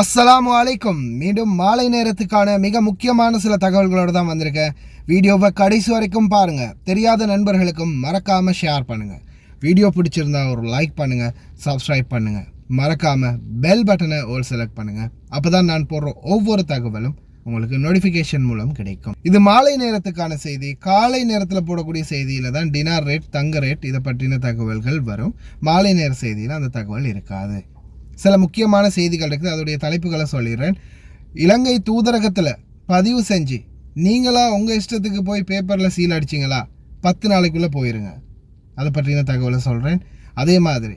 அஸ்ஸலாமு அலைக்கும். மீண்டும் மாலை நேரத்துக்கான மிக முக்கியமான சில தகவல்களோடு தான் வந்திருக்கேன். வீடியோவை கடைசி வரைக்கும் பாருங்கள் தெரியாத நண்பர்களுக்கும் மறக்காமல் ஷேர் பண்ணுங்கள் வீடியோ பிடிச்சிருந்தா ஒரு லைக் பண்ணுங்கள் சப்ஸ்கிரைப் பண்ணுங்கள் மறக்காமல் பெல் பட்டனை ஒரு செலக்ட் பண்ணுங்கள் அப்போ தான் நான் போடுற ஒவ்வொரு தகவலும் உங்களுக்கு நோட்டிஃபிகேஷன் மூலம் கிடைக்கும். இது மாலை நேரத்துக்கான செய்தி. காலை நேரத்தில் போடக்கூடிய செய்தியில் தான் டினார் ரேட் தங்க ரேட் இதை பற்றின தகவல்கள் வரும். மாலை நேர செய்தியில் அந்த தகவல் இருக்காது. சில முக்கியமான செய்திகள் இருக்குது. அதோடைய தலைப்புகளை சொல்லிடுறேன். இலங்கை தூதரகத்தில் பதிவு செஞ்சு நீங்களாக உங்கள் இஷ்டத்துக்கு போய் பேப்பரில் சீல் அடிச்சிங்களா? பத்து நாளைக்குள்ளே போயிருங்க. அதை பற்றின தகவலை சொல்கிறேன் அதே மாதிரி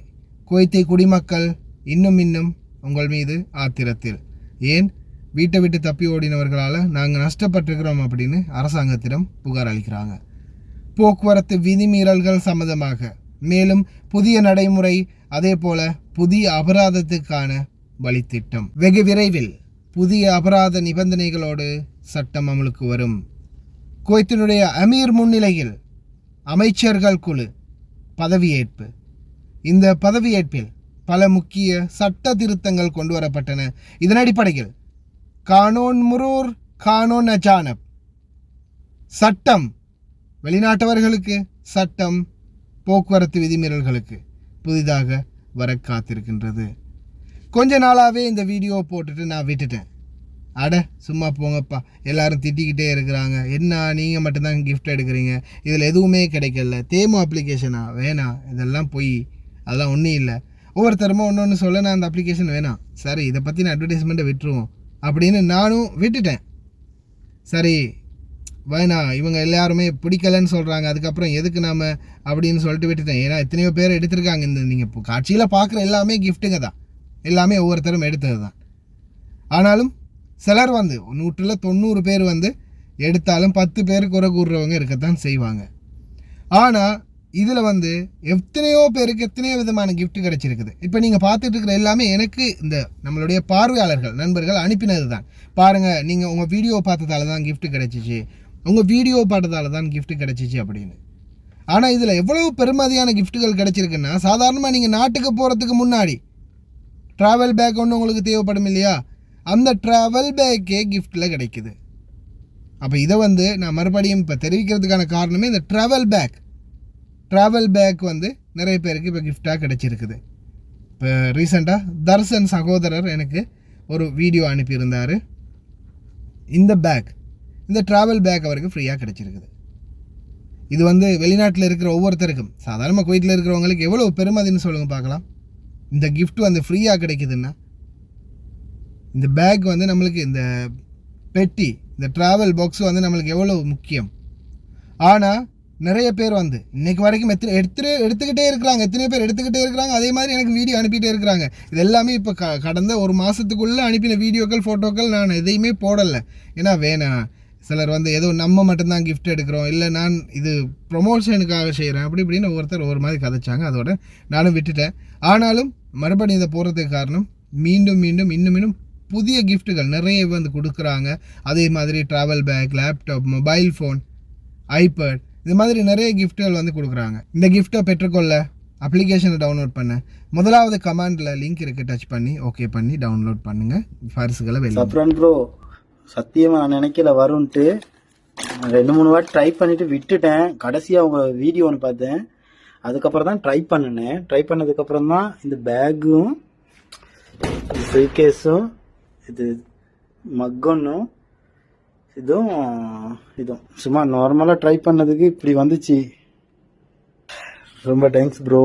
குவைத்தை குடிமக்கள் இன்னும் இன்னும் உங்கள் மீது ஆத்திரத்தில். ஏன்? வீட்டை விட்டு தப்பி ஓடினவர்களால் நாங்கள் நஷ்டப்பட்டிருக்கிறோம் அப்படின்னு அரசாங்கத்திடம் புகார் அளிக்கிறாங்க. போக்குவரத்து விதிமீறல்கள் சம்மந்தமாக மேலும் புதிய நடைமுறை அதே போல புதிய அபராதத்துக்கான வழித்திட்டம். வெகு விரைவில் புதிய அபராத நிபந்தனைகளோடு சட்டம் அமலுக்கு வரும். குவைத்தினுடைய அமீர் முன்னிலையில் அமைச்சர்கள் குழு பதவியேற்பு. இந்த பதவியேற்பில் பல முக்கிய சட்ட திருத்தங்கள் கொண்டு வரப்பட்டன இதன் அடிப்படையில் கானோன் முரூர் கானோன் அஜானப். சட்டம் வெளிநாட்டவர்களுக்கு சட்டம் போக்குவரத்து விதிமீறல்களுக்கு புதிதாக வர காத்திருக்கின்றது. கொஞ்ச நாளாகவே இந்த வீடியோ போட்டுட்டு நான் விட்டுட்டேன். அட சும்மா போங்கப்பா. எல்லாரும் திட்டிக்கிட்டே இருக்கிறாங்க. என்ன நீங்கள் மட்டும்தான் கிஃப்ட் எடுக்கிறீங்க? இதில் எதுவுமே கிடைக்கல. தேமோ அப்ளிகேஷனா வேணாம். இதெல்லாம் போய். அதெல்லாம் ஒன்றும் இல்லை. ஒவ்வொருத்தரமும் ஒன்று ஒன்று சொல்ல நான் அந்த அப்ளிகேஷன் வேணாம். சரி இதை பற்றின அட்வர்டைஸ்மெண்ட்டை விட்டுருவோம். அப்படின்னு நானும் விட்டுட்டேன். சரி வேணாம் இவங்க எல்லாருமே பிடிக்கலன்னு சொல்கிறாங்க அதுக்கப்புறம் எதுக்கு நாம் அப்படின்னு சொல்லிட்டு விட்டுட்டேன். ஏன்னா எத்தனையோ பேர் எடுத்திருக்காங்க. இந்த நீங்கள் இப்போ காட்சியில் பார்க்குற எல்லாமே கிஃப்ட்டுங்க தான். எல்லாமே ஒவ்வொருத்தரும் எடுத்தது தான். ஆனாலும் சிலர் வந்து நூற்றில் தொண்ணூறு பேர் வந்து எடுத்தாலும் பத்து பேர் குறை கூறுறவங்க இருக்கத்தான் செய்வாங்க. ஆனால் இதில் வந்து எத்தனையோ பேருக்கு எத்தனையோ விதமான கிஃப்ட் கிடச்சிருக்குது. இப்போ நீங்கள் பார்த்துட்டு இருக்கிற எல்லாமே எனக்கு இந்த நம்மளுடைய பார்வையாளர்கள் நண்பர்கள் அனுப்பினது தான் பாருங்கள் நீங்கள் உங்கள் வீடியோ பார்த்ததால தான் கிஃப்ட் கிடச்சிச்சு. உங்கள் வீடியோ பார்த்ததால தான் கிஃப்ட்டு கிடச்சிச்சு அப்படின்னு. ஆனால் இதில் எவ்வளவு பெருமதியான கிஃப்ட்டுகள் கிடைச்சிருக்குன்னா சாதாரணமாக நீங்கள் நாட்டுக்கு போகிறதுக்கு முன்னாடி ட்ராவல் பேக் ஒன்று உங்களுக்கு தேவைப்படும் இல்லையா? அந்த ட்ராவல் பேக்கே கிஃப்ட்டில் கிடைக்குது. அப்போ இதை வந்து நான் மறுபடியும் இப்போ தெரிவிக்கிறதுக்கான காரணமே இந்த ட்ராவல் பேக் ட்ராவல் பேக் வந்து நிறைய பேருக்கு இப்போ கிஃப்டாக கிடச்சிருக்குது. இப்போ ரீசெண்டாக தர்சன் சகோதரர் எனக்கு ஒரு வீடியோ அனுப்பியிருந்தார். இந்த பேக் இந்த ட்ராவல் பேக் அவருக்கு ஃப்ரீயாக கிடச்சிருக்குது. இது வந்து வெளிநாட்டில் இருக்கிற ஒவ்வொருத்தருக்கும் சாதாரண குவைத்தில் இருக்கிறவங்களுக்கு எவ்வளோ பெருமதின்னு சொல்லுங்கள் பார்க்கலாம். இந்த கிஃப்ட் வந்து ஃப்ரீயாக கிடைக்குதுன்னா இந்த பேக் வந்து நம்மளுக்கு இந்த பெட்டி இந்த ட்ராவல் பாக்ஸ் வந்து நம்மளுக்கு எவ்வளோ முக்கியம். ஆனால் நிறைய பேர் வந்து இன்னைக்கு வரைக்கும் எத்தனை எடுத்து எடுத்துக்கிட்டே இருக்கிறாங்க எத்தனை பேர் எடுத்துக்கிட்டே இருக்கிறாங்க அதே மாதிரி எனக்கு வீடியோ அனுப்பிட்டே இருக்கிறாங்க. இது எல்லாமே இப்போ க கடந்த ஒரு மாதத்துக்குள்ளே அனுப்பின வீடியோக்கள் ஃபோட்டோக்கள் நான் எதையுமே போடலை. ஏன்னா வேணாம். சிலர் வந்து ஏதோ நம்ம மட்டும்தான் கிஃப்ட் எடுக்கிறோம். இல்லை நான் இது ப்ரொமோஷனுக்காக செய்கிறேன் அப்படி இப்படின்னு ஒவ்வொருத்தர் ஒரு மாதிரி கதைச்சாங்க. அதோட நானும் விட்டுட்டேன். ஆனாலும் மறுபடியும் இதை போடுறதுக்கு காரணம் மீண்டும் மீண்டும் இன்னும் இன்னும் புதிய கிஃப்ட்டுகள் நிறைய வந்து கொடுக்குறாங்க. அதே மாதிரி travel bag laptop mobile phone iPad இது மாதிரி நிறைய கிஃப்ட்டுகள் வந்து கொடுக்குறாங்க. இந்த கிஃப்ட்டை பெற்றுக்கொள்ள அப்ளிகேஷனை டவுன்லோட் பண்ண முதலாவது கமாண்டில் லிங்க் இருக்குது டச் பண்ணி ஓகே பண்ணி டவுன்லோட் பண்ணுங்கள் பரிசுகளை வெளியே சத்தியமாக நான் நினைக்கல வரும்ன்ட்டு ரெண்டு மூணு வாட்டி ட்ரை பண்ணிட்டு விட்டுட்டேன். கடைசியாக அவங்க வீடியோ ஒன்று பார்த்தேன். அதுக்கப்புறம் தான் ட்ரை பண்ணினேன். ட்ரை பண்ணதுக்கப்புறம் தான் இந்த பேக்கும் ஃப்ரீகேஸும் இது மக்கொன்னும் இதுவும் இதுவும். சும்மா நார்மலாக ட்ரை பண்ணதுக்கு இப்படி வந்துச்சு. ரொம்ப தேங்க்ஸ் ப்ரோ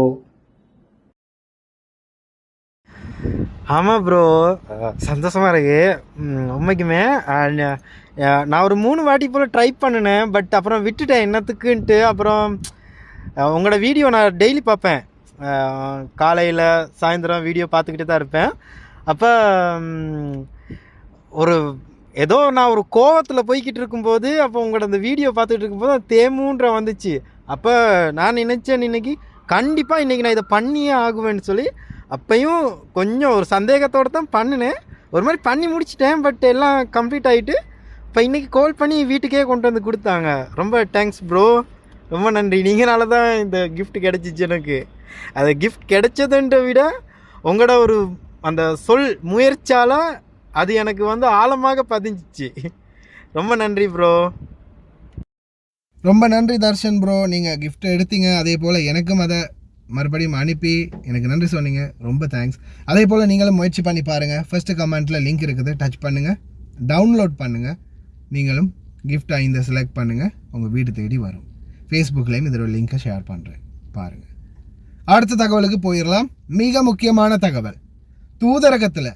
ஆமாம் ப்ரோ சந்தோஷமா இருக்கு. உண்மைக்குமே நான் ஒரு மூணு வாட்டி போல் ட்ரை பண்ணினேன் பட் அப்புறம் விட்டுட்டேன். என்னத்துக்குன்ட்டு அப்புறம் உங்களோட வீடியோ நான் டெய்லி பார்ப்பேன். காலையில் சாயந்தரம் வீடியோ பார்த்துக்கிட்டே தான் இருப்பேன். அப்போ ஒரு ஏதோ நான் ஒரு கோவத்தில் போய்கிட்டு இருக்கும்போது அப்போ உங்களோட அந்த வீடியோ பார்த்துக்கிட்டு இருக்கும்போது தேமுன்ற வந்துச்சு. அப்போ நான் நினச்சேன் இன்னைக்கு கண்டிப்பாக இன்றைக்கி நான் இதை பண்ணியே ஆகுவேன்னு சொல்லி அப்பையும் கொஞ்சம் ஒரு சந்தேகத்தோடு தான் பண்ணினேன். ஒரு மாதிரி பண்ணி முடிச்சிட்டேன் பட் எல்லாம் கம்ப்ளீட் ஆகிட்டு இப்போ இன்றைக்கி கால் பண்ணி வீட்டுக்கே கொண்டு வந்து கொடுத்தாங்க. ரொம்ப தேங்க்ஸ் ப்ரோ ரொம்ப நன்றி. நீங்களால தான் இந்த கிஃப்ட் கிடச்சிச்சு எனக்கு. அது கிஃப்ட் கிடைச்சதுன்ற விட உங்களோட ஒரு அந்த சொல் முயற்சியால் அது எனக்கு வந்து ஆழமாக பதிஞ்சிச்சு. ரொம்ப நன்றி ப்ரோ ரொம்ப நன்றி தர்ஷன் ப்ரோ நீங்கள் கிஃப்ட் எடுத்தீங்க. அதே போல் எனக்கும் அதை மறுபடியும் அனுப்பி எனக்கு நன்றி சொன்னீங்க. ரொம்ப தேங்க்ஸ் அதே போல் நீங்களும் முயற்சி பண்ணி பாருங்கள் ஃபஸ்ட்டு கமெண்ட்டில் லிங்க் இருக்குது. டச் பண்ணுங்கள் டவுன்லோட் பண்ணுங்கள் நீங்களும் கிஃப்ட் ஐந்து செலக்ட் பண்ணுங்கள் உங்கள் வீடு தேடி வரும். ஃபேஸ்புக்லேயும் இதோட லிங்க்கை ஷேர் பண்ணுறேன் பாருங்கள் அடுத்த தகவலுக்கு போயிடலாம் மிக முக்கியமான தகவல். தூதரகத்தில்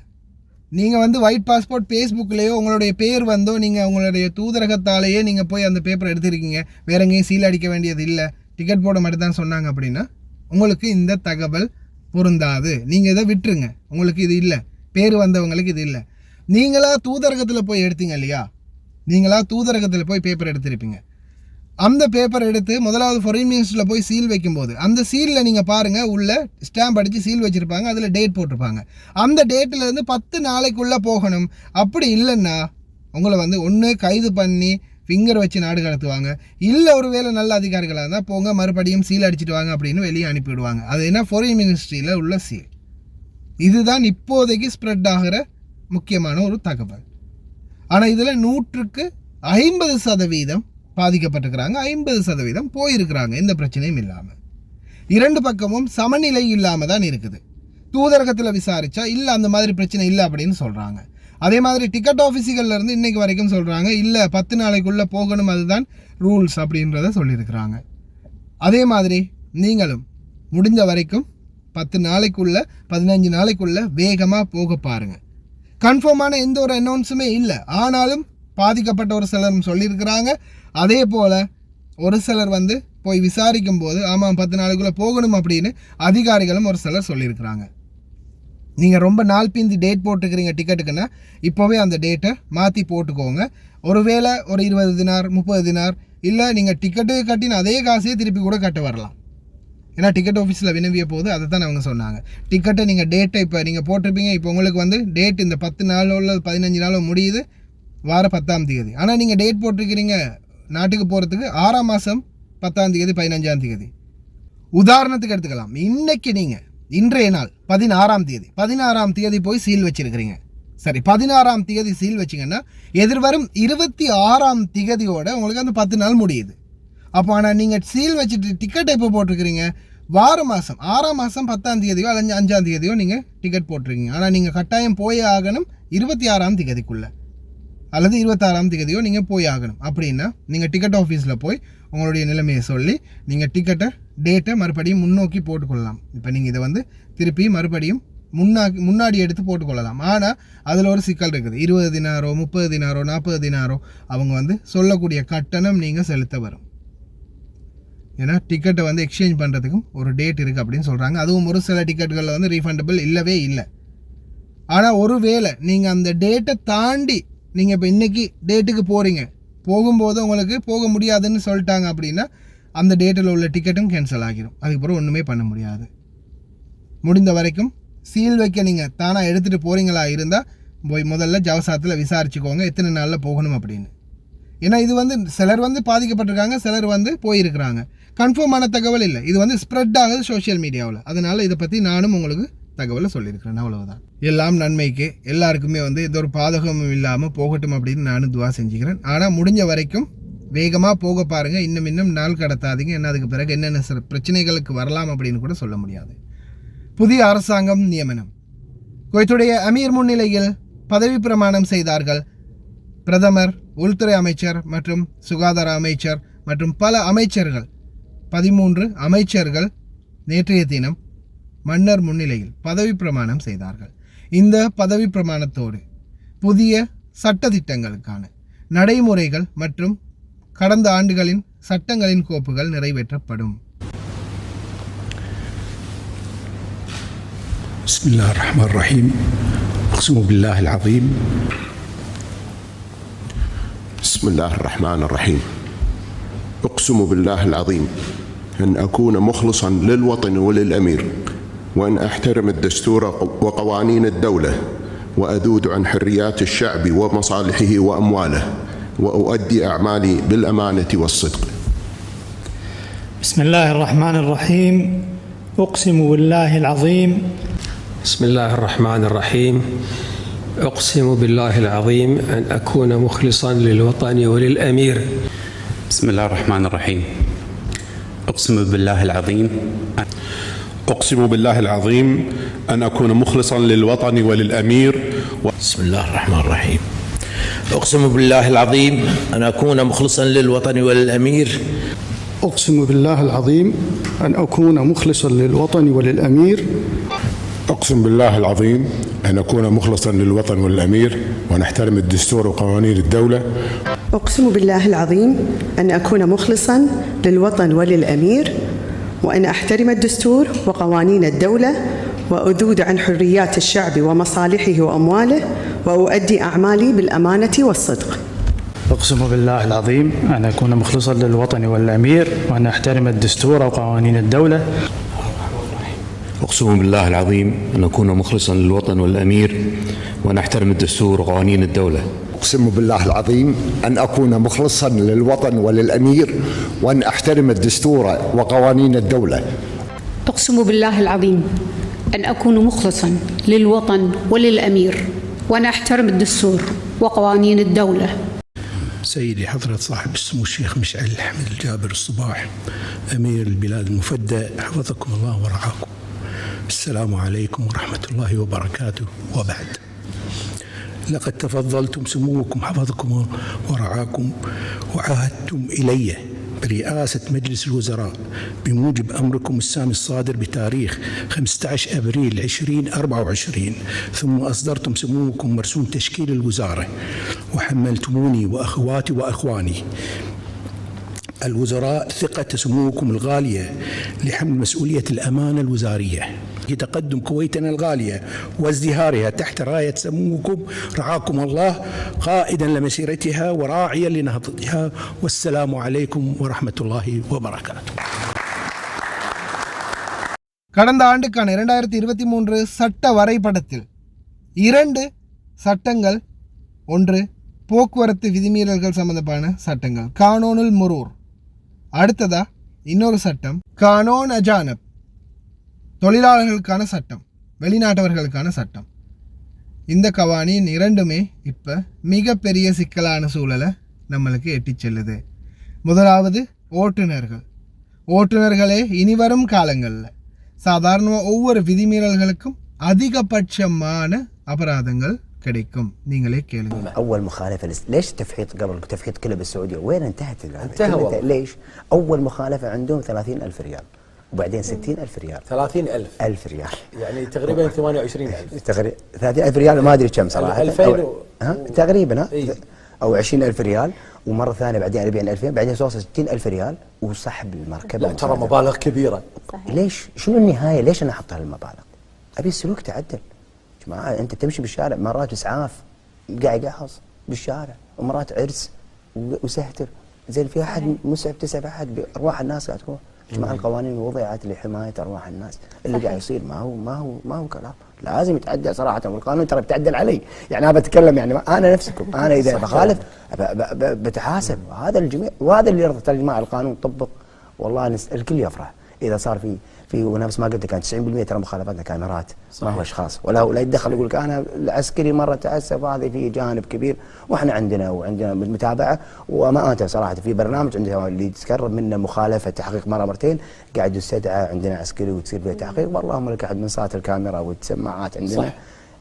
நீங்கள் வந்து ஒயிட் பாஸ்போர்ட் ஃபேஸ்புக்லேயோ உங்களுடைய பேர் வந்தோ நீங்கள் உங்களுடைய தூதரகத்தாலேயே நீங்கள் போய் அந்த பேப்பர் எடுத்திருக்கீங்க. வேற எங்கேயும் சீல் அடிக்க வேண்டியது இல்லை. டிக்கெட் போட மட்டும் தான் சொன்னாங்க அப்படின்னா உங்களுக்கு இந்த தகவல் பொருந்தாது. நீங்கள் இதை விட்டுருங்க. உங்களுக்கு இது இல்லை. பேர் வந்தவங்களுக்கு இது இல்லை. நீங்களாக தூதரகத்தில் போய் எடுத்தீங்க இல்லையா? நீங்களாக தூதரகத்தில் போய் பேப்பர் எடுத்திருப்பீங்க. அந்த பேப்பர் எடுத்து முதலாவது ஃபாரின் மினிஸ்டரில் போய் சீல் வைக்கும்போது அந்த சீலில் நீங்கள் பாருங்கள் உள்ளே ஸ்டாம்ப் அடித்து சீல் வச்சுருப்பாங்க அதில் டேட் போட்டிருப்பாங்க. அந்த டேட்டில் இருந்து பத்து நாளைக்குள்ளே போகணும். அப்படி இல்லைன்னா உங்களை வந்து ஒன்று கைது பண்ணி ஃபிங்கர் வச்சு நாடு கடத்துவாங்க. இல்லை ஒரு வேளை நல்ல அதிகாரிகளாக இருந்தால் போங்க மறுபடியும் சீல் அடிச்சிட்டு வாங்க அப்படின்னு வெளியே அனுப்பிவிடுவாங்க. அது என்ன ஃபாரின் மினிஸ்ட்ரியில் உள்ள சீல் இதுதான் இப்போதைக்கு ஸ்ப்ரெட் ஆகிற முக்கியமான ஒரு தகவல். ஆனால் இதில் நூற்றுக்கு ஐம்பது சதவீதம் பாதிக்கப்பட்டிருக்கிறாங்க ஐம்பது சதவீதம் போயிருக்கிறாங்க. எந்த பிரச்சனையும் இல்லாமல் இரண்டு பக்கமும் சமநிலை இல்லாமல் தான் இருக்குது. தூதரகத்தில் விசாரித்தா இல்லை அந்த மாதிரி பிரச்சனை இல்லை அப்படின்னு சொல்கிறாங்க அதே மாதிரி டிக்கெட் ஆஃபீஸுகளில் இருந்து இன்றைக்கு வரைக்கும் சொல்கிறாங்க இல்லை பத்து நாளைக்குள்ளே போகணும் அதுதான் ரூல்ஸ் அப்படின்றத சொல்லியிருக்கிறாங்க. அதே மாதிரி நீங்களும் முடிஞ்ச வரைக்கும் பத்து நாளைக்குள்ளே பதினஞ்சு நாளைக்குள்ளே வேகமாக போக பாருங்க. கன்ஃபார்மான எந்த ஒரு அனௌன்ஸுமே இல்லை. ஆனாலும் பாதிக்கப்பட்ட ஒரு சிலரும் சொல்லியிருக்கிறாங்க. அதே போல் ஒரு சிலர் வந்து போய் விசாரிக்கும் போது ஆமாம் பத்து நாளைக்குள்ளே போகணும் அப்படின்னு அதிகாரிகளும் ஒரு சிலர் சொல்லியிருக்கிறாங்க. நீங்கள் ரொம்ப நாள் பிந்தி டேட் போட்டுக்கிறீங்க டிக்கெட்டுக்குன்னா இப்போவே அந்த டேட்டை மாற்றி போட்டுக்கோங்க. ஒருவேளை ஒரு இருபது தினார் முப்பது தினார் இல்லை நீங்கள் டிக்கெட்டு கட்டின அதே காசையே திருப்பி கூட கட்ட வரலாம். ஏன்னா டிக்கெட் ஆஃபீஸில் வினவிய போது அதை தான் அவங்க சொன்னாங்க. டிக்கெட்டை நீங்கள் டேட்டை இப்போ நீங்கள் போட்டிருப்பீங்க இப்போ உங்களுக்கு வந்து டேட் இந்த பத்து நாளோ இல்லை பதினஞ்சு நாளோ முடியுது வார பத்தாம் தேதி. ஆனால் நீங்கள் டேட் போட்டிருக்கிறீங்க நாட்டுக்கு போகிறதுக்கு ஆறாம் மாதம் பத்தாம் தேதி பதினஞ்சாம் தேதி. உதாரணத்துக்கு எடுத்துக்கலாம். இன்றைக்கி நீங்கள் இன்றைய நாள் பதினாறாம் தேதி. பதினாறாம் தேதி போய் சீல் வச்சிருக்கிறீங்க. சரி பதினாறாம் தேதி சீல் வச்சிங்கன்னா எதிர்வரும் இருபத்தி ஆறாம் திகதியோட உங்களுக்கு அந்த பத்து நாள் முடியுது. அப்போ ஆனால் நீங்கள் சீல் வச்சுட்டு டிக்கெட் எப்போ போட்டிருக்கிறீங்க? வார மாதம் ஆறாம் மாதம் பத்தாம் தேதியோ அல்லது அஞ்சாம் தேதியோ நீங்கள் டிக்கெட் போட்டிருக்கீங்க. ஆனால் நீங்கள் கட்டாயம் போய் ஆகணும் இருபத்தி ஆறாம் திகதிக்குள்ளே அல்லது இருபத்தாறாம் தேதியோ நீங்கள் போய் ஆகணும். அப்படின்னா நீங்கள் டிக்கெட் ஆஃபீஸில் போய் உங்களுடைய நிலைமையை சொல்லி நீங்கள் டிக்கெட்டை டேட்டை மறுபடியும் முன்னோக்கி போட்டுக்கொள்ளலாம். இப்போ நீங்கள் இதை வந்து திருப்பி மறுபடியும் முன்னா முன்னாடி எடுத்து போட்டுக்கொள்ளலாம். ஆனால் அதில் ஒரு சிக்கல் இருக்குது. இருபது தினாரோ முப்பது தினாரோ நாற்பது தினாரோ அவங்க வந்து சொல்லக்கூடிய கட்டணம் நீங்கள் செலுத்த வரும். ஏன்னா டிக்கெட்டை வந்து எக்ஸ்சேஞ்ச் பண்ணுறதுக்கும் ஒரு டேட் இருக்குது அப்படின்னு சொல்கிறாங்க அதுவும் ஒரு சில டிக்கெட்டுகளில் வந்து ரீஃபண்டபிள் இல்லவே இல்லை. ஆனால் ஒருவேளை நீங்கள் அந்த டேட்டை தாண்டி நீங்கள் இப்போ இன்றைக்கி டேட்டுக்கு போகிறீங்க போகும்போது உங்களுக்கு போக முடியாதுன்னு சொல்லிட்டாங்க அப்படின்னா அந்த டேட்டில் உள்ள டிக்கெட்டும் கேன்சல் ஆகிரும். அதுக்கப்புறம் ஒன்றுமே பண்ண முடியாது. முடிந்த வரைக்கும் சீல் வைக்க நீங்கள் தானாக எடுத்துகிட்டு போகிறீங்களா இருந்தால் போய் முதல்ல ஜவசாத்தில் விசாரிச்சுக்கோங்க எத்தனை நாளில் போகணும் அப்படின்னு. ஏன்னா இது வந்து சிலர் வந்து பாதிக்கப்பட்டிருக்காங்க சிலர் வந்து போயிருக்கிறாங்க. கன்ஃபார்மான தகவல் இல்லை. இது வந்து ஸ்ப்ரெட் ஆகுது சோஷியல் மீடியாவில் அதனால் இதை பற்றி நானும் உங்களுக்கு தகவலை சொல்லியிருக்கிறேன் அவ்வளவுதான். எல்லாம் நன்மைக்கு எல்லாருக்குமே வந்து எந்த ஒரு பாதகமும் இல்லாமல் போகட்டும் அப்படின்னு நானும் துவா செஞ்சுக்கிறேன். ஆனால் முடிஞ்ச வரைக்கும் வேகமாக போக பாருங்கள் இன்னும் இன்னும் நாள் கடத்தாதீங்க. என்ன அதுக்கு பிறகு என்னென்ன சில பிரச்சனைகளுக்கு வரலாம் அப்படின்னு கூட சொல்ல முடியாது. புதிய அரசாங்கம் நியமனம். குவைத்துடைய அமீர் முன்னிலையில் பதவி பிரமாணம் செய்தார்கள். பிரதமர் உள்துறை அமைச்சர் மற்றும் சுகாதார அமைச்சர் மற்றும் பல அமைச்சர்கள். பதிமூன்று அமைச்சர்கள் நேற்றைய தினம் மன்னர் முன்னிலையில் பதவி பிரமாணம் செய்தார்கள் இந்த பதவி பிரமாணத்தோடு புதிய சட்டதிட்டங்களுக்கான நடைமுறைகள் மற்றும் கடந்த ஆண்டுகளின் சட்டங்களின் கோப்புகள் நிறைவேற்றப்படும் بسم الله الرحمن الرحيم أقسم بالله العظيم بسم الله الرحمن الرحيم اقسم بالله العظيم ان اكون مخلصا للوطن وللامير وإن أحترم الدستور وقوانين الدولة وأذود عن حريات الشعب ومصالحه وأمواله وأؤدي أعمالي بالأمانة والصدق. بسم الله الرحمن الرحيم. أقسم بالله العظيم. بسم الله الرحمن الرحيم. أقسم بالله العظيم أن أكون مخلصا للوطن وللأمير. بسم الله الرحمن الرحيم. أقسم بالله العظيم أقسم بالله العظيم أن أكون مخلصا للوطن وللأمير بسم الله الرحمن الرحيم. أقسم بالله العظيم أن أكون مخلصا للوطن وللأمير. أقسم بالله العظيم أن أكون مخلصا للوطن وللأمير. أقسم بالله العظيم أن أكون مخلصا للوطن والأمير ونحترم الدستور وقوانين الدولة. أقسم بالله العظيم أن أكون مخلصا للوطن وللأمير. وأن أحترم الدستور وقوانين الدولة وأذود عن حريات الشعب ومصالحه وأمواله وأؤدي أعمالي بالأمانة والصدق. أقسم بالله العظيم أن أكون مخلصا للوطن والأمير وأن أحترم الدستور وقوانين الدولة. أقسم بالله العظيم أن أكون مخلصا للوطن والأمير وأن أحترم الدستور وقوانين الدولة. أقسم بالله العظيم أن أكون مخلصا للوطن وللأمير وأن أحترم الدستور وقوانين الدولة. أقسم بالله العظيم أن أكون مخلصا للوطن وللأمير وأن أحترم الدستور وقوانين الدولة. سيدي حضرة صاحب السمو الشيخ مشعل حمد الجابر الصباح أمير البلاد المفدى حفظكم الله ورعاكم. السلام عليكم ورحمة الله وبركاته. وبعد. لقد تفضلتم سموكم حفظكم ورعاكم وعاهدتم إلي برئاسة مجلس الوزراء بموجب أمركم السامي الصادر بتاريخ 15 أبريل 2024 ثم أصدرتم سموكم مرسوم تشكيل الوزارة وحملتموني وأخواتي وأخواني. الوزراء ثقة سموكم الغالية لحمل مسؤولية الأمانة الوزارية. لتقدم كويتنا الغالية وازدهارها تحت راية سموكم رعاكم الله قائدا لمسيرتها وراعيا لنهضتها والسلام عليكم ورحمة الله وبركاته கடந்த ஆண்டுக்கான இரண்டாயிரத்தி இருபத்தி மூன்று சட்ட வரைபடத்தில் இரண்டு சட்டங்கள் ஒன்று போக்குவரத்து விதிமீறல்கள் சம்பந்தமான சட்டங்கள் கானோனுல் முரூர் அடுத்ததா இன்னொரு சட்டம் கானோன் அஜானப் தொழிலாளர்களுக்கான சட்டம் வெளிநாட்டவர்களுக்கான சட்டம் இந்த கவானின் இரண்டுமே இப்போ மிகப்பெரிய சிக்கலான சூழலை நம்மளுக்கு எட்டிச் செல்லுது முதலாவது ஓட்டுநர்கள் ஓட்டுநர்களே இனிவரும் காலங்களில் சாதாரணமாக ஒவ்வொரு விதிமீறல்களுக்கும் அதிகபட்சமான அபராதங்கள் கிடைக்கும் நீங்களே கேளுங்க اول مخالفه لس- ليش التفحيط قبل تفحيط كله بالسعوديه وين انتهت الآن؟ انتهى كله والله. ليش اول مخالفه عندهم 30 الف ريال وبعدين 60 ألف ريال. 30 ألف. 1000 ريال. يعني تقريبا 28 ألف. تقريبا 30 ألف ريال ما أدري كم صراحة. 2000 أو- و- ها؟ تقريبا ها؟ إيه. أو 20 ألف ريال ومرة ثانية بعدين 40 2000 بعدين توصل 60 ألف ريال وسحب المركبة لا ترى مبالغ كبيرة. ليش؟ شنو النهاية؟ ليش أنا أحط هالمبالغ أبي السلوك تعدل. جماعة أنت تمشي بالشارع مرات إسعاف قاعد قاعص بالشارع ومرات عرس وسهتر. زين في أحد مسعف تسعف أحد بارواح الناس قاعد تروح. جماعة القوانين وضعت لحماية أرواح الناس. اللي قاعد يصير ما هو ما هو ما هو كلام. لازم يتعدل صراحة والقانون ترى بتعدل علي. يعني أنا بتكلم يعني أنا نفسكم أنا إذا بخالف بتحاسب. وهذا الجميع وهذا اللي يرضى جماعة القانون. طبق. والله الكل يفرح إذا صار في في ونفس ما قلت كان 90% ترى مخالفاتنا كاميرات ما هو أشخاص. ولا ولا يتدخل يقول لك أنا العسكري مرة تعسف هذه في جانب كبير. وإحنا عندنا وعندنا متابعة. وامانه صراحة في برنامج عندنا اللي تتكرر منه مخالفة تحقيق مرة مرتين قاعد يستدعى عندنا عسكري وتصير فيه تحقيق. واللهم لك احد من صات الكاميرا والسماعات عندنا صح.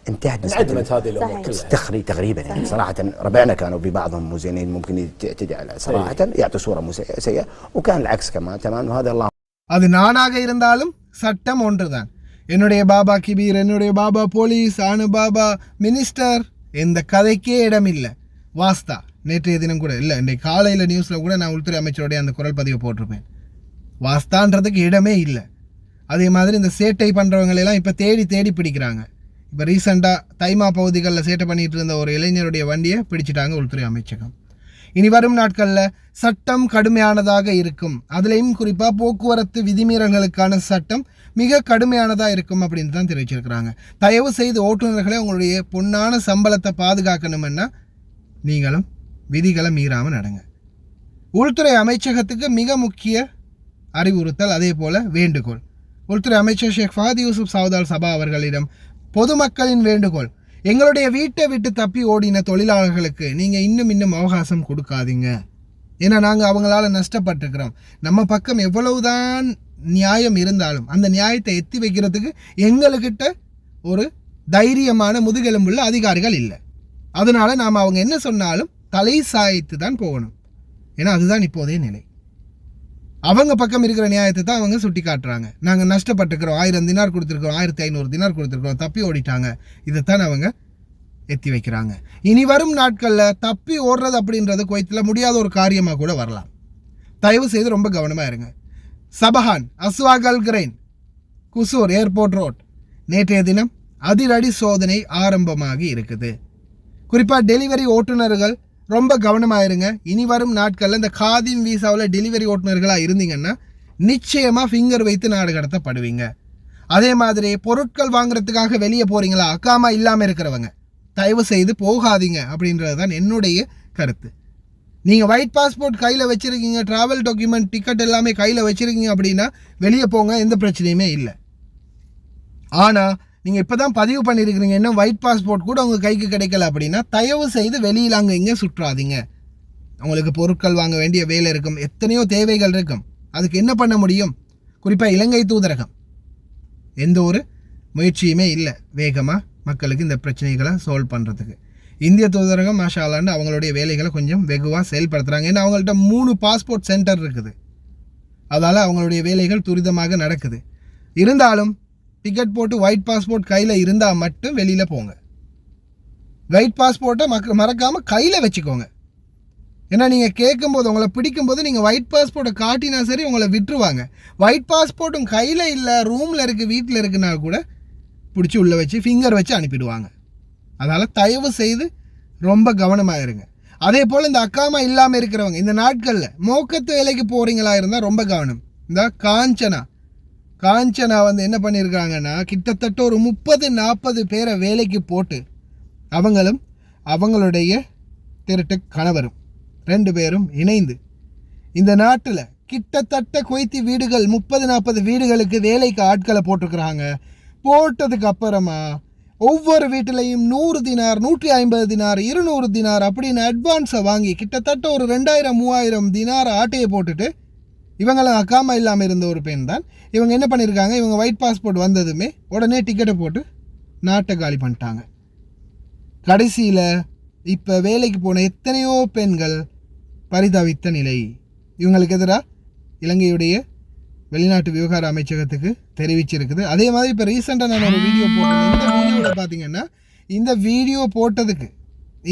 انتهت انعدمت هذه الأمور كلها. تقري تقريبا يعني صراحة ربعنا كانوا في بعضهم مو زينين ممكن تعتدي على صراحة يعطي صورة سيئة. وكان العكس كمان تمام. وهذا الله அது நானாக இருந்தாலும் சட்டம் ஒன்றுதான். என்னுடைய பாபா கிபீர் என்னுடைய பாபா போலீஸ் ஆனு பாபா மினிஸ்டர் இந்த கதைக்கே இடமில்லை. வாஸ்தா. நேற்றைய தினம் கூட இல்லை இன்றைக்கு காலையில் நியூஸில் கூட நான் உள்துறை அமைச்சருடைய அந்த குரல் பதிவை போட்டிருப்பேன். வாஸ்தான்றதுக்கு இடமே இல்லை. அதே மாதிரி இந்த சேட்டை பண்ணுறவங்களெல்லாம் இப்போ தேடி தேடி பிடிக்கிறாங்க. இப்போ ரீசெண்டாக தைமா பகுதிகளில் சேட்டை பண்ணிகிட்டு இருந்த ஒரு இளைஞருடைய வண்டியை பிடிச்சிட்டாங்க உள்துறை அமைச்சகம். இனி வரும் நாட்களில் சட்டம் கடுமையானதாக இருக்கும். அதுலேயும் குறிப்பாக போக்குவரத்து விதிமீறல்களுக்கான சட்டம் மிக கடுமையானதாக இருக்கும் அப்படின்னு தான் தெரிவிச்சிருக்கிறாங்க. தயவு செய்து ஓட்டுநர்களை உங்களுடைய பொன்னான சம்பளத்தை பாதுகாக்கணும்னா நீங்களும் விதிகளை மீறாமல் நடங்க. உள்துறை அமைச்சகத்துக்கு மிக முக்கிய அறிவுறுத்தல் அதே போல் வேண்டுகோள். உள்துறை அமைச்சர் ஷேக் ஃபஹத் யூசுப் சவுதால் சபா அவர்களிடம் பொதுமக்களின் வேண்டுகோள். எங்களுடைய வீட்டை விட்டு தப்பி ஓடின தொழிலாளர்களுக்கு நீங்கள் இன்னும் இன்னும் அவகாசம் கொடுக்காதீங்க. ஏன்னா நாங்கள் அவங்களால நஷ்டப்பட்டுக்கிறோம். நம்ம பக்கம் எவ்வளவுதான் நியாயம் இருந்தாலும் அந்த நியாயத்தை எத்தி வைக்கிறதுக்கு எங்களுக்கிட்ட ஒரு தைரியமான முதுகெலும்புள்ள அதிகாரிகள் இல்லை. அதனால நாம் அவங்க என்ன சொன்னாலும் தலை சாய்த்து தான் போகணும். ஏன்னா அதுதான் இப்போதைய நிலை. அவங்க பக்கம் இருக்கிற நியாயத்தை தான் அவங்க சுட்டி காட்டுறாங்க நாங்கள் நஷ்டப்பட்டுக்கிறோம். ஆயிரம் தினார் கொடுத்துருக்கோம் ஆயிரத்தி ஐநூறு தினார் கொடுத்துருக்கோம் தப்பி ஓடிட்டாங்க. இதைத்தான் அவங்க எத்தி வைக்கிறாங்க. இனி வரும் நாட்களில் தப்பி ஓடுறது அப்படின்றது குவைத்தில் முடியாத ஒரு காரியமாக கூட வரலாம். தயவு செய்து ரொம்ப கவனமாக இருங்க. சபஹான் அஸ்வாகல் கிரைன் குசூர் ஏர்போர்ட் ரோட். நேற்றைய தினம் அதிரடி சோதனை ஆரம்பமாகி இருக்குது. குறிப்பாக டெலிவரி ஓட்டுநர்கள் ரொம்ப கவனமாக இருங்க இனி வரும் நாட்களில் இந்த காதிம் வீசாவில் டெலிவரி ஓட்டுநர்களாக இருந்தீங்கன்னா நிச்சயமாக ஃபிங்கர் வைத்து நாடு கடத்தப்படுவீங்க. அதே மாதிரி பொருட்கள் வாங்குறதுக்காக வெளியே போகிறீங்களா அக்காமா இல்லாமல் இருக்கிறவங்க தயவு செய்து போகாதீங்க அப்படின்றது தான் என்னுடைய கருத்து. நீங்கள் ஒயிட் பாஸ்போர்ட் கையில் வச்சுருக்கீங்க ட்ராவல் டாக்குமெண்ட் டிக்கெட் எல்லாமே கையில் வச்சுருக்கீங்க அப்படின்னா வெளியே போங்க எந்த பிரச்சனையுமே இல்லை. ஆனால் நீங்கள் இப்போ தான் பதிவு பண்ணியிருக்கிறீங்க இன்னும் ஒயிட் பாஸ்போர்ட் கூட உங்கள் கைக்கு கிடைக்கல அப்படின்னா தயவு செய்து வெளியில் அங்கே இங்கே சுற்றாதீங்க. உங்களுக்கு பொருட்கள் வாங்க வேண்டிய வேலை இருக்கும். எத்தனையோ தேவைகள் இருக்கும். அதுக்கு என்ன பண்ண முடியும்? குறிப்பாக இலங்கை தூதரகம். எந்த ஒரு முயற்சியுமே இல்லை. வேகமாக மக்களுக்கு இந்த பிரச்சனைகளை சால்வ் பண்ணுறதுக்கு இந்திய தூதரகம் மாஷாலான்னு அவங்களுடைய வேலைகளை கொஞ்சம் வெகுவாக செயல்படுத்துகிறாங்க ஏன்னா அவங்கள்ட்ட மூணு பாஸ்போர்ட் சென்டர் இருக்குது. அதால் அவங்களுடைய வேலைகள் துரிதமாக நடக்குது. இருந்தாலும் டிக்கெட் போட்டு ஒயிட் பாஸ்போர்ட் கையில் இருந்தால் மட்டும் வெளியில் போங்க. ஒயிட் பாஸ்போர்ட்டை மக்க மறக்காமல் கையில் வச்சுக்கோங்க. ஏன்னா நீங்கள் கேட்கும்போது உங்களை பிடிக்கும்போது நீங்கள் ஒயிட் பாஸ்போர்ட்டை காட்டினா சரி உங்களை விட்டுருவாங்க. ஒயிட் பாஸ்போர்ட்டும் கையில் இல்லை ரூமில் இருக்குது வீட்டில் இருக்குன்னா கூட பிடிச்சி உள்ளே வச்சு ஃபிங்கர் வச்சு அனுப்பிடுவாங்க. அதனால் தயவு செய்து ரொம்ப கவனமாக இருங்க. அதே போல் இந்த அக்காமா இல்லாமல் இருக்கிறவங்க இந்த நாட்களில் மோக்கத்து வேலைக்கு போகிறீங்களா இருந்தால் ரொம்ப கவனம். இந்த காஞ்சனா. காஞ்சனா வந்து என்ன பண்ணியிருக்காங்கன்னா கிட்டத்தட்ட ஒரு முப்பது நாற்பது பேரை வேலைக்கு போட்டு அவங்களும் அவங்களுடைய திருட்டு கணவரும் ரெண்டு பேரும் இணைந்து இந்த நாட்டில் கிட்டத்தட்ட கொய்த்தி வீடுகள் முப்பது நாற்பது வீடுகளுக்கு வேலைக்கு ஆட்களை போட்டிருக்கிறாங்க. போட்டதுக்கு அப்புறமா ஒவ்வொரு வீட்டிலையும் நூறு தினார் நூற்றி ஐம்பது தினார் இருநூறு தினார் அப்படின்னு அட்வான்ஸை வாங்கி கிட்டத்தட்ட ஒரு ரெண்டாயிரம் மூவாயிரம் தினார் ஆட்டையை போட்டுட்டு இவங்களை அக்காமா இல்லாமல் இருந்த ஒரு பெண் தான். இவங்க என்ன பண்ணியிருக்காங்க இவங்க ஒயிட் பாஸ்போர்ட் வந்ததுமே உடனே டிக்கெட்டை போட்டு நாட்டை காலி பண்ணிட்டாங்க. கடைசியில் இப்போ வேலைக்கு போன எத்தனையோ பெண்கள் பரிதவித்த நிலை. இவங்களுக்கு எதிராக இலங்கையுடைய வெளிநாட்டு விவகார அமைச்சகத்துக்கு தெரிவிச்சிருக்குது. அதே மாதிரி இப்போ ரீசெண்டாக நான் ஒரு வீடியோ போட்டேன் இந்த வீடியோவில் பார்த்தீங்கன்னா இந்த வீடியோ போட்டதுக்கு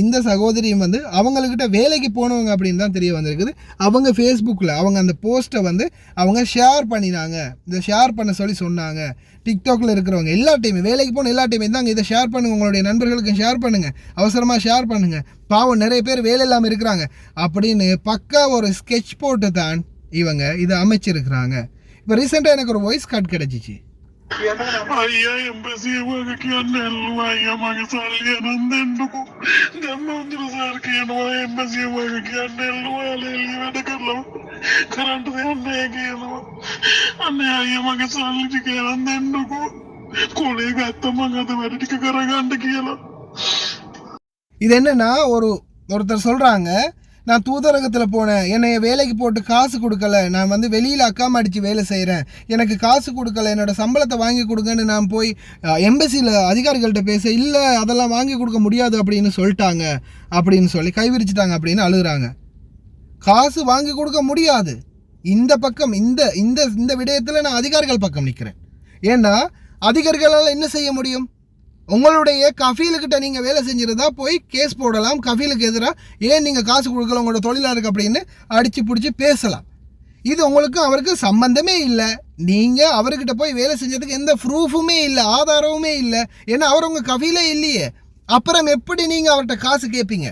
இந்த சகோதரியும் வந்து அவங்கக்கிட்ட வேலைக்கு போனவங்க அப்படின்னு தான் தெரிய வந்திருக்குது. அவங்க ஃபேஸ்புக்கில் அவங்க அந்த போஸ்ட்டை வந்து அவங்க ஷேர் பண்ணினாங்க. இதை ஷேர் பண்ண சொல்லி சொன்னாங்க. டிக்டாக்ல இருக்கிறவங்க எல்லா டைமே வேலைக்கு போன எல்லா டைமே தாங்க இதை ஷேர் பண்ணுங்கள் உங்களுடைய நண்பர்களுக்கு ஷேர் பண்ணுங்கள் அவசரமாக ஷேர் பண்ணுங்கள் பாவம் நிறைய பேர் வேலை இல்லாமல் இருக்கிறாங்க. அப்படின்னு பக்கா ஒரு ஸ்கெட்ச் போட்டு தான் இவங்க இதை அமைச்சிருக்கிறாங்க. இப்போ ரீசெண்டாக எனக்கு ஒரு வாய்ஸ் கார்டு கிடச்சிச்சு. Aia embassy waka kiana lwa ya magasali anandendu ko dhamma undra sar kiana wa embassy waka kiana lwa leli vada karlo current de anne kiana anne aia magasali dike anandendu ko kole gatta mangada vada dike karaganda kiana இது என்னன்னா ஒரு ஒருத்தர் சொல்றாங்க நான் தூதரகத்தில் போனேன். என்னை வேலைக்கு போட்டு காசு கொடுக்கல. நான் வந்து வெளியில் அக்காம அடித்து வேலை செய்கிறேன் எனக்கு காசு கொடுக்கல. என்னோட சம்பளத்தை வாங்கி கொடுங்கன்னு நான் போய் எம்பசியில் அதிகாரிகள்கிட்ட பேச இல்லை அதெல்லாம் வாங்கி கொடுக்க முடியாது அப்படின்னு சொல்லிட்டாங்க. அப்படின்னு சொல்லி கைவிரிச்சிட்டாங்க அப்படின்னு அழுகிறாங்க. காசு வாங்கி கொடுக்க முடியாது. இந்த பக்கம் இந்த இந்த இந்த விடயத்தில் நான் அதிகாரிகள் பக்கம் நிற்கிறேன் ஏன்னா அதிகாரிகளால் என்ன செய்ய முடியும்? உங்களுடைய கஃபீலுக்கிட்ட நீங்கள் வேலை செஞ்சுருந்தா போய் கேஸ் போடலாம். கஃபீலுக்கு எதிராக ஏன் நீங்கள் காசு கொடுக்கல? உங்களோட தொழிலாளருக்கு அப்படின்னு அடித்து பிடிச்சி பேசலாம். இது உங்களுக்கு அவருக்கு சம்பந்தமே இல்லை. நீங்கள் அவர்கிட்ட போய் வேலை செஞ்சதுக்கு எந்த ப்ரூஃபுமே இல்லை ஆதாரமுமே இல்லை. ஏன்னா அவர் உங்கள் கஃபீலே இல்லையே. அப்புறம் எப்படி நீங்கள் அவர்கிட்ட காசு கேட்பீங்க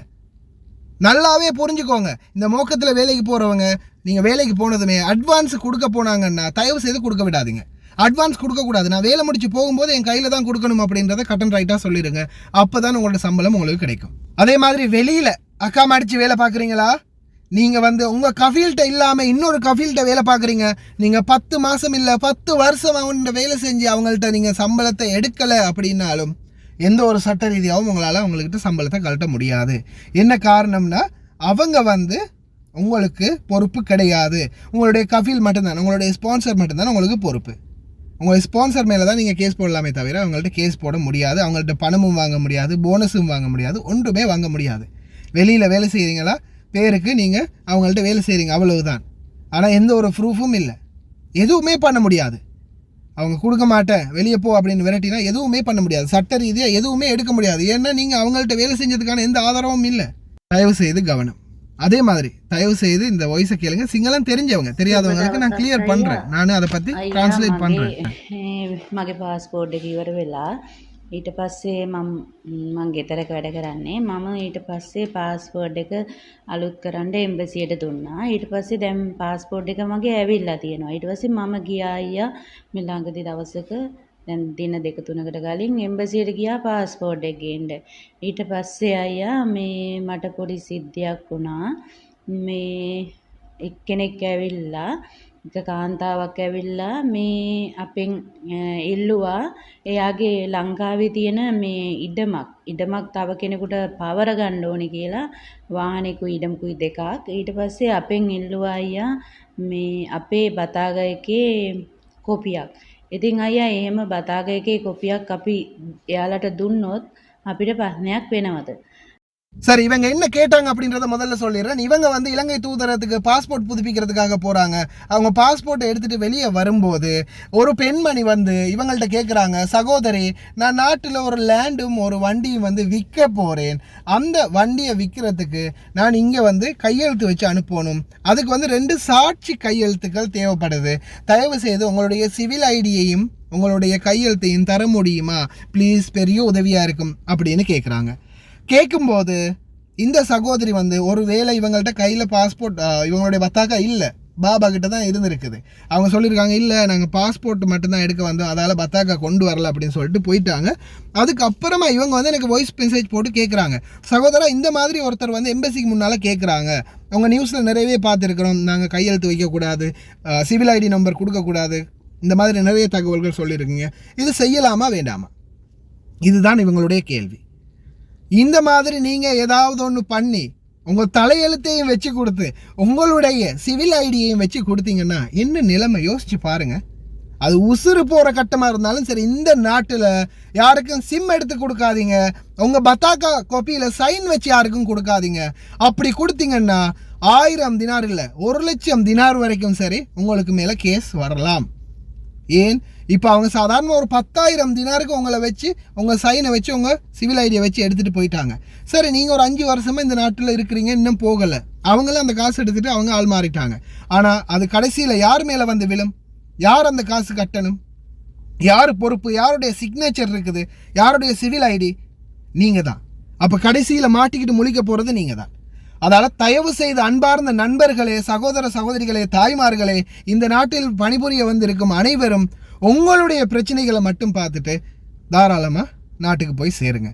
நல்லாவே புரிஞ்சுக்கோங்க. இந்த மோக்கத்தில் வேலைக்கு போகிறவங்க நீங்கள் வேலைக்கு போனதுமே அட்வான்ஸ் கொடுக்க போனாங்கன்னா தயவு செய்து கொடுக்க விடாதீங்க. அட்வான்ஸ் கொடுக்கக்கூடாது. நான் வேலை முடிச்சு போகும்போது என் கையில் தான் கொடுக்கணும் அப்படின்றத கட்டன் ரைட்டாக சொல்லிடுங்க. அப்போ தான் உங்களோட சம்பளம் உங்களுக்கு கிடைக்கும். அதே மாதிரி வெளியில் அக்கா அடித்து வேலை பார்க்குறீங்களா? நீங்கள் வந்து உங்கள் கஃபீல்கிட்ட இல்லாமல் இன்னொரு கஃபீல்கிட்ட வேலை பார்க்குறீங்க. நீங்கள் பத்து மாதம் இல்லை பத்து வருஷம் அவங்கள்ட்ட வேலை செஞ்சு அவங்கள்ட்ட நீங்கள் சம்பளத்தை எடுக்கலை அப்படின்னாலும் எந்த ஒரு சட்ட ரீதியாகவும் உங்களால் அவங்கக்கிட்ட சம்பளத்தை கழட்ட முடியாது. என்ன காரணம்னா அவங்க வந்து உங்களுக்கு பொறுப்பு கிடையாது. உங்களுடைய கஃபீல் மட்டும்தான் உங்களுடைய ஸ்பான்சர் மட்டும்தான் உங்களுக்கு பொறுப்பு. உங்கள் ஸ்பான்சர் மேலே தான் நீங்கள் கேஸ் போடலாமே தவிர அவங்கள்ட்ட கேஸ் போட முடியாது. அவங்கள்ட்ட பணமும் வாங்க முடியாது போனஸும் வாங்க முடியாது ஒன்றுமே வாங்க முடியாது. வெளியில் வேலை செய்கிறீங்களா பேருக்கு நீங்கள் அவங்கள்ட்ட வேலை செய்கிறீங்க அவ்வளவுதான். ஆனால் எந்த ஒரு ப்ரூஃபும் இல்லை. எதுவுமே பண்ண முடியாது. அவங்க கொடுக்க மாட்டேன் வெளியே போ அப்படின்னு விரட்டினா எதுவுமே பண்ண முடியாது. சட்ட ரீதியாக எதுவுமே எடுக்க முடியாது. ஏன்னா நீங்கள் அவங்கள்ட்ட வேலை செஞ்சதுக்கான எந்த ஆதாரமும் இல்லை. தயவு செய்து கவனம். அதே மாதிரி தயவு செய்து இந்த வாய்ஸை கேளுங்க சிங்களம் தெரிஞ்சவங்க தெரியாதவங்களுக்கு நான் கிளியர் பண்ணுறேன் நான் அதை பற்றி ட்ரான்ஸ்லேட் பண்ணுறேன் මගේ පාස්පෝර්ඩ් එක ඉවර වෙලා ඊට පස්සේ මම මං ගෙදරක වැඩ කරන්නේ මම ඊට පස්සේ පාස්පෝර්ඩ් එක අලුත් කරන්න එම්බසියට දුන්නා ඊට පස්සේ දැන් පාස්පෝර්ඩ් එක මගේ ඇවිල්ලා තියෙනවා ඊට පස්සේ මම ගියා අයියා මේ ළඟදි දවසක දැන් දින දෙක තුනකට කලින් එම්බසියට ගියා පාස්පෝර්ඩ් එක ගේන්න. ඊට පස්සේ අයියා මේ මට පොඩි සිද්ධියක් වුණා. මේ එක්කෙනෙක් ඇවිල්ලා එක කාන්තාවක් ඇවිල්ලා මේ අපෙන් අ, ඉල්ලුවා එයාගේ ලංකාවේ තියෙන මේ ඉඩමක්. ඉඩමක් තව කෙනෙකුට පවර ගන්න ඕනි කියලා වාහනෙකුයි ඉඩමකුයි දෙකක්. ඊට පස්සේ අපෙන් ඉල්ලුවා අයියා මේ අපේ බතාග එකේ කොපියක්. ඉතින් අයියා එහෙම බතාග එකේ කොපියක් අපි එයාලට දුන්නොත් අපිට ප්‍රශ්නයක් වෙනවද? சரி இவங்க என்ன கேட்டாங்க அப்படின்றத முதல்ல சொல்லிடுறேன். இவங்க வந்து இலங்கை தூதரத்துக்கு பாஸ்போர்ட் புதுப்பிக்கிறதுக்காக போகிறாங்க அவங்க பாஸ்போர்ட்டை எடுத்துகிட்டு வெளியே வரும்போது ஒரு பெண்மணி வந்து இவங்கள்ட்ட கேட்குறாங்க சகோதரி நான் நாட்டில் ஒரு லேண்டும் ஒரு வண்டியும் வந்து விற்க போகிறேன் அந்த வண்டியை விற்கிறதுக்கு நான் இங்கே வந்து கையெழுத்து வச்சு அனுப்பணும். அதுக்கு வந்து ரெண்டு சாட்சி கையெழுத்துக்கள் தேவைப்படுது. தயவு செய்து உங்களுடைய சிவில் ஐடியையும் உங்களுடைய கையெழுத்தையும் தர முடியுமா? ப்ளீஸ் பெரிய உதவியாக இருக்கும் அப்படின்னு கேட்குறாங்க கேட்கும்போது இந்த சகோதரி வந்து ஒரு வேளை இவங்கள்ட்ட கையில் பாஸ்போர்ட் இவங்களுடைய பத்தாக்கா இல்லை. பாபா கிட்ட தான் இருந்திருக்குது. அவங்க சொல்லியிருக்காங்க இல்லை நாங்கள் பாஸ்போர்ட் மட்டும்தான் எடுக்க வந்தோம். அதால் பத்தாக்கா கொண்டு வரல அப்படின்னு சொல்லிட்டு போயிட்டாங்க. அதுக்கப்புறமா இவங்க வந்து எனக்கு வாய்ஸ் மெசேஜ் போட்டு கேட்குறாங்க சகோதரா இந்த மாதிரி ஒருத்தர் வந்து எம்பசிக்கு முன்னால் கேட்குறாங்க அவங்க நியூஸில் நிறையவே பார்த்துருக்குறோம். நாங்கள் கையெழுத்து வைக்கக்கூடாது. சிவில் ஐடி நம்பர் கொடுக்கக்கூடாது. இந்த மாதிரி நிறைய தகவல்கள் சொல்லியிருக்கீங்க. இது செய்யலாமா வேண்டாமா? இதுதான் இவங்களுடைய கேள்வி. இந்த மாதிரி நீங்கள் ஏதாவது ஒன்று பண்ணி உங்கள் தலையெழுத்தையும் வச்சு கொடுத்து உங்களுடைய சிவில் ஐடியையும் வச்சு கொடுத்தீங்கன்னா என்ன நிலைமை? யோசிச்சு பாருங்க. அது உசுறு போகிற கட்டமாக இருந்தாலும் சரி இந்த நாட்டில் யாருக்கும் சிம் எடுத்து கொடுக்காதீங்க. உங்கள் பத்தாக்கா கோப்பியில் சைன் வச்சு யாருக்கும் கொடுக்காதீங்க. அப்படி கொடுத்தீங்கன்னா ஆயிரம் தினார் இல்லை ஒரு லட்சம் தினார் வரைக்கும் சரி உங்களுக்கு மேலே கேஸ் வரலாம். ஏன்? இப்போ அவங்க சாதாரண ஒரு பத்தாயிரம் தினாருக்கு உங்களை வச்சு உங்கள் சைனை வச்சு உங்கள் சிவில் ஐடியை வச்சு எடுத்துகிட்டு போயிட்டாங்க. சரி நீங்கள் ஒரு அஞ்சு வருஷமாக இந்த நாட்டில் இருக்கிறீங்க இன்னும் போகலை. அவங்களும் அந்த காசு எடுத்துகிட்டு அவங்க ஆள் மாறிட்டாங்க. ஆனால் அது கடைசியில் யார் மேலே வந்து விழும்? யார் அந்த காசு கட்டணும்? யார் பொறுப்பு? யாருடைய சிக்னேச்சர் இருக்குது? யாருடைய சிவில் ஐடி நீங்கள் தான் அப்போ கடைசியில் மாட்டிக்கிட்டு முழிக்க போகிறது நீங்கள் தான் அதால் தயவு செய்து அன்பார்ந்த நண்பர்களே சகோதர சகோதரிகளே தாய்மார்களே இந்த நாட்டில் பணிபுரிய வந்திருக்கும் அனைவரும் உங்களுடைய பிரச்சனைகளை மட்டும் பார்த்துட்டு தாராளமாக நாட்டுக்கு போய் சேருங்க.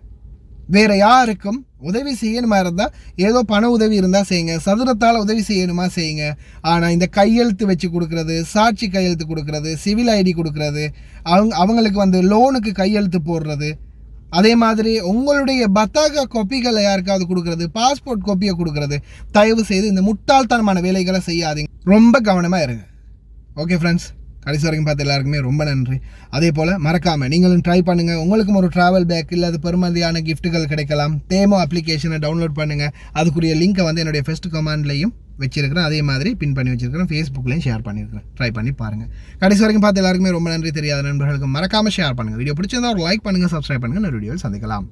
வேறு யாருக்கும் உதவி செய்யணுமா இருந்தால் ஏதோ பண உதவி இருந்தால் செய்யுங்க. சதுரத்தால் உதவி செய்யணுமா செய்யுங்க. ஆனால் இந்த கையெழுத்து வச்சு கொடுக்குறது சாட்சி கையெழுத்து கொடுக்குறது சிவில் ஐடி கொடுக்குறது அவங்க அவங்களுக்கு வந்து லோனுக்கு கையெழுத்து போடுறது அதே மாதிரி உங்களுடைய பத்தாக கொப்பிகளை யாருக்காவது கொடுக்குறது பாஸ்போர்ட் கொப்பியை கொடுக்குறது தயவு செய்து இந்த முட்டாள்தனமான வேலைகளை செய்யாதீங்க. ரொம்ப கவனமாக இருங்க. ஓகே ஃப்ரெண்ட்ஸ் கடைசி வரைக்கும் பார்த்து எல்லாருக்குமே ரொம்ப நன்றி. அதே போல் மறக்காமல் நீங்களும் ட்ரை பண்ணுங்கள் உங்களுக்கும் ஒரு ட்ராவல் பேக் இல்லை அது பெருமதியான கிஃப்ட்டுகள் கிடைக்கலாம். தேமோ அப்ளிகேஷனை டவுன்லோட் பண்ணுங்கள் அதுக்குரிய லிங்க்கை வந்து என்னுடைய ஃபஸ்ட் கமாண்ட்லேயும் வச்சிருக்கிறேன். அதே மாதிரி பின் பண்ணி வச்சிருக்கிறேன். ஃபேஸ்புக்லேயும் ஷேர் பண்ணியிருக்கிறேன் ட்ரை பண்ணி பாருங்கள் கடைசி வரைக்கும் பார்த்து எல்லாருக்குமே ரொம்ப நன்றி. தெரியாத நண்பர்களுக்கு மறக்காமல் ஷேர் பண்ணுங்கள் வீடியோ பிடிச்சிருந்தா ஒரு லைக் பண்ணுங்கள் சப்ஸ்கிரைப் பண்ணுங்கள் நான் வீடியோவில் சந்திக்கலாம்.